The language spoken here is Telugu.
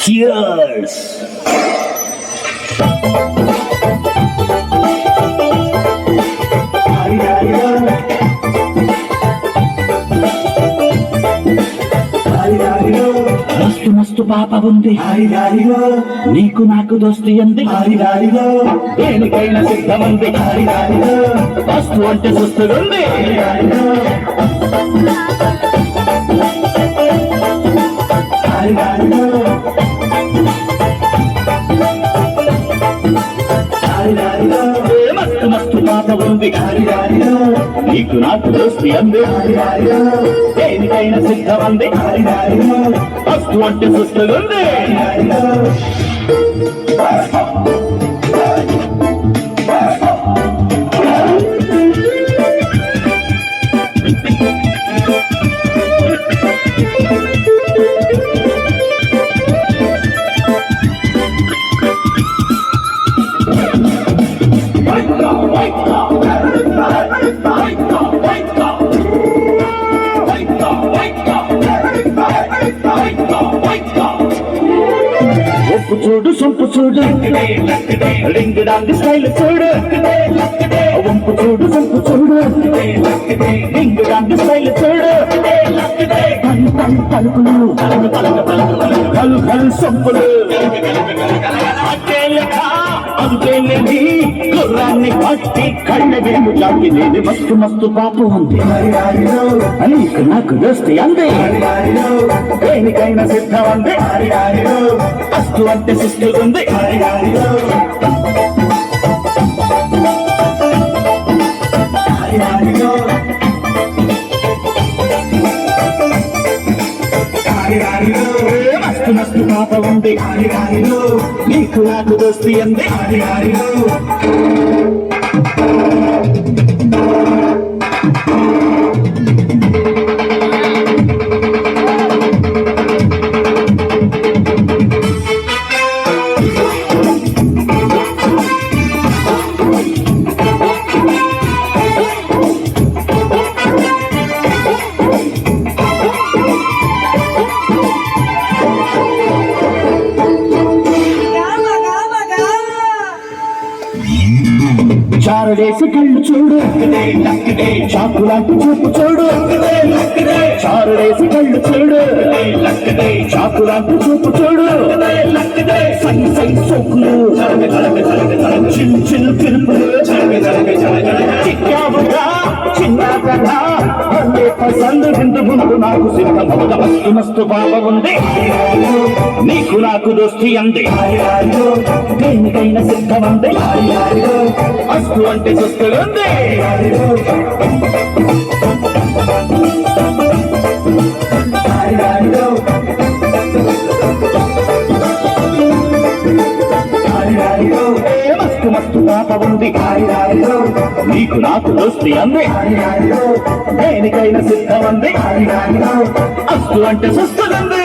Cheers! మస్తు మస్తు పాప ఉంది. నీకు నాకు దోస్తి ఉంది. దేనికైనా సిద్ధమంది. వస్తు అంటే సుస్తుంది మస్తు మస్తు పాప ఉంది నీకు నాకు దోస్తి అంది దేనికైనా సిద్ధమంది వస్తు అంటే సుస్తుంది ఒప్పు చూడు సొంపు చూడు. రింగ్ డాంగ్ స్టైల్ చూడు. వంపు చూడు సొంపు చూడు. రింగ్ డాంగ్ స్టైల్ చూడు. పలు పలు పలుకులు పలు పలు సొంపులు. అందుకేలేని గుర్రాన్ని పట్టి కళ్ళ వేము చాపి మస్తు మస్తు పాపు ఉంది. నీకు నాకు దోస్తి అంది. దేనికైనా సిద్ధం అంది. అస్తు అంటే సిస్టర్ ఉంది. మస్తు మస్తు పాప ఉంది. నీకు నాకు దోస్తి అందే చారడేసి కళ్ళు చూడు. చాకు లాంటి చూపు చూడు. చారడేసి కళ్ళు చూడు. చాకు లాంటి చూపు చూడు. సై సై సోకులు. చిల్ చిల్ పిలుపులు. చిక్కావుగా చిన్న కథ వందే పసందు. విందు ముందు నాకు సిద్ధమవుద మస్తు మస్తు ఉంది. నీకు నాకు దోస్తి అంది. దేనికైనా సిద్ధమంది. అస్తు అంటే చూస్తుంది మస్తు పాప ఉంది. నీకు నాకు దోస్తి అంది. దేనికైనా సిద్ధమంది. అస్తు అంటే చూస్తుంది